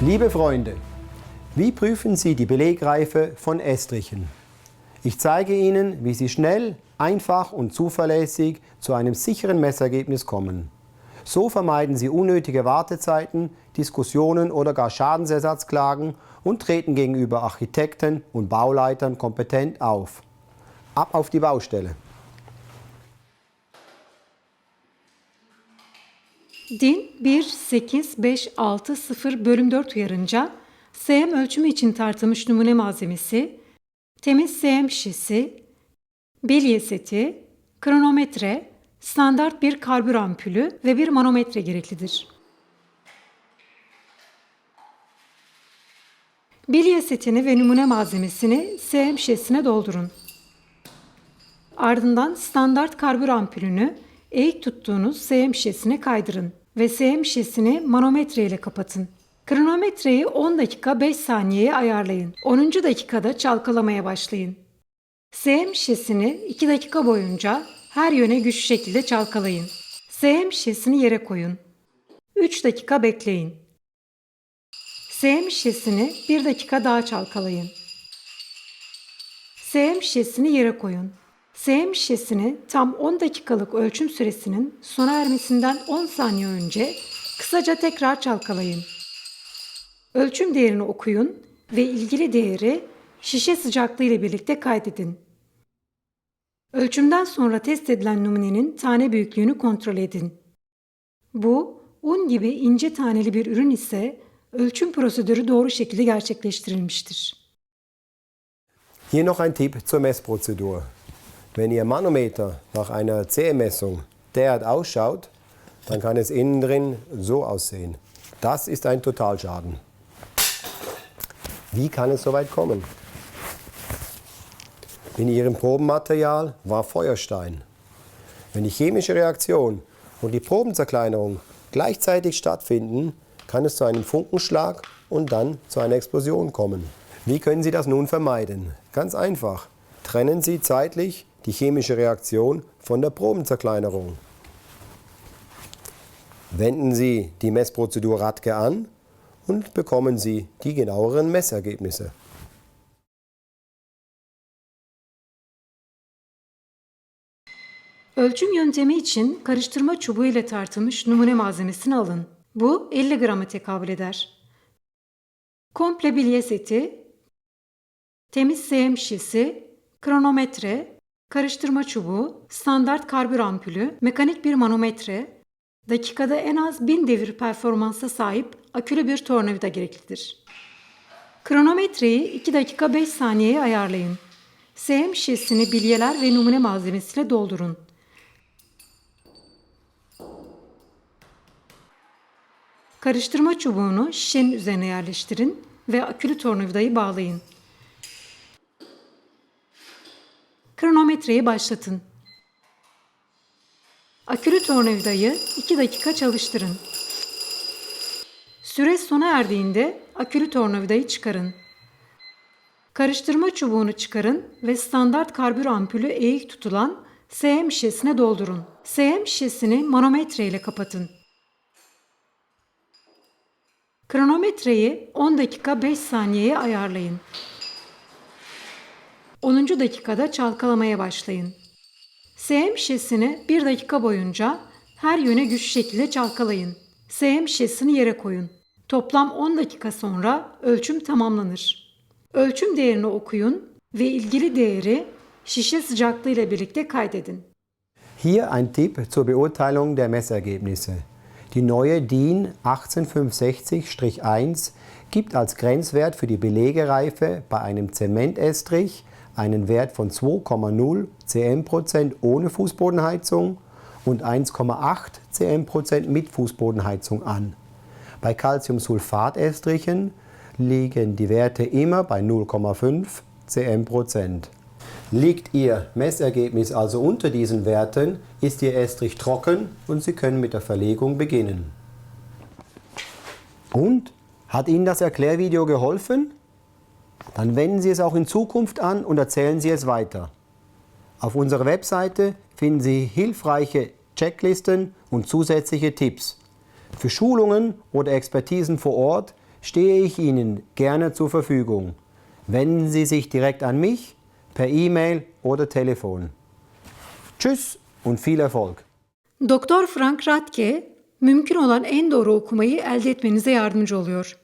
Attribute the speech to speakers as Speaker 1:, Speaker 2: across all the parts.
Speaker 1: Liebe Freunde, wie prüfen Sie die Belegreife von Estrichen? Ich zeige Ihnen, wie Sie schnell, einfach und zuverlässig zu einem sicheren Messergebnis kommen. So vermeiden Sie unnötige Wartezeiten, Diskussionen oder gar Schadensersatzklagen und treten gegenüber Architekten und Bauleitern kompetent auf. Ab auf die Baustelle!
Speaker 2: DIN 18560 bölüm 4 uyarınca SM ölçümü için tartılmış numune malzemesi, temiz SM şişesi, bilye seti, kronometre, standart bir karbür ampulü ve bir manometre gereklidir. Bilye setini ve numune malzemesini SM şişesine doldurun. Ardından standart karbür ampulünü eğik tuttuğunuz SM şişesine kaydırın ve SM şişesini manometre ile kapatın. Kronometreyi 10 dakika 5 saniyeye ayarlayın. 10. dakikada çalkalamaya başlayın. SM şişesini 2 dakika boyunca her yöne güçlü şekilde çalkalayın. SM şişesini yere koyun. 3 dakika bekleyin. SM şişesini 1 dakika daha çalkalayın. SM şişesini yere koyun. SM şişesini tam 10 dakikalık ölçüm süresinin sona ermesinden 10 saniye önce kısaca tekrar çalkalayın. Ölçüm değerini okuyun ve ilgili değeri şişe sıcaklığı ile birlikte kaydedin. Ölçümden sonra test edilen numunenin tane büyüklüğünü kontrol edin. Bu, un gibi ince taneli bir ürün ise ölçüm prosedürü doğru şekilde gerçekleştirilmiştir.
Speaker 1: Hier noch ein Tipp zur Messprozedur. Wenn Ihr Manometer nach einer CM-Messung derart ausschaut, dann kann es innen drin so aussehen. Das ist ein Totalschaden. Wie kann es so weit kommen? In Ihrem Probenmaterial war Feuerstein. Wenn die chemische Reaktion und die Probenzerkleinerung gleichzeitig stattfinden, kann es zu einem Funkenschlag und dann zu einer Explosion kommen. Wie können Sie das nun vermeiden? Ganz einfach. Trennen Sie zeitlich die chemische Reaktion von der Probenzerkleinerung. Wenden Sie die Messprozedur Radke an und bekommen Sie die genaueren Messergebnisse.
Speaker 2: Ölçüm yöntemi için karıştırma çubuğu ile tartılmış numune malzemesini alın. Bu 50 grama tekabül eder. Komple bilye seti, temiz SM şişesi, kronometre, karıştırma çubuğu, standart karbür ampulü, mekanik bir manometre, dakikada en az 1000 devir performansa sahip akülü bir tornavida gereklidir. Kronometreyi 2 dakika 5 saniyeye ayarlayın. SM şişesini bilyeler ve numune malzemesiyle doldurun. Karıştırma çubuğunu şişenin üzerine yerleştirin ve akülü tornavidayı bağlayın. Kronometreyi başlatın. Akülü tornavidayı 2 dakika çalıştırın. Süre sona erdiğinde akülü tornavidayı çıkarın. Karıştırma çubuğunu çıkarın ve standart karbür ampulü eğik tutulan SM şişesine doldurun. SM şişesini manometre ile kapatın. Kronometreyi 10 dakika 5 saniyeye ayarlayın. 10. dakikada çalkalamaya başlayın. SM şişesini 1 dakika boyunca her yöne güçlü şekilde çalkalayın. SM şişesini yere koyun. Toplam 10 dakika sonra ölçüm tamamlanır. Ölçüm değerini okuyun ve ilgili değeri şişe sıcaklığı ile birlikte kaydedin.
Speaker 1: Hier ein Tipp zur Beurteilung der Messergebnisse. Die neue DIN 18560-1 gibt als Grenzwert für die Belegereife bei einem Zementestrich einen Wert von 2,0 cm ohne Fußbodenheizung und 1,8 cm mit Fußbodenheizung an. Bei Calciumsulfatestrichen liegen die Werte immer bei 0,5 cm Liegt Ihr Messergebnis also unter diesen Werten, ist Ihr Estrich trocken und Sie können mit der Verlegung beginnen. Und? Hat Ihnen das Erklärvideo geholfen? Dann wenden Sie es auch in Zukunft an und erzählen Sie es weiter. Auf unserer Webseite finden Sie hilfreiche Checklisten und zusätzliche Tipps. Für Schulungen oder Expertisen vor Ort stehe ich Ihnen gerne zur Verfügung. Wenden Sie sich direkt an mich per E-Mail oder Telefon. Tschüss und viel Erfolg!
Speaker 2: Doktor Frank Radke, mümkün olan en doğru okumayı elde etmenize yardımcı oluyor.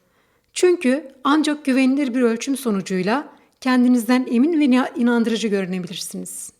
Speaker 2: Çünkü ancak güvenilir bir ölçüm sonucuyla kendinizden emin ve inandırıcı görünebilirsiniz.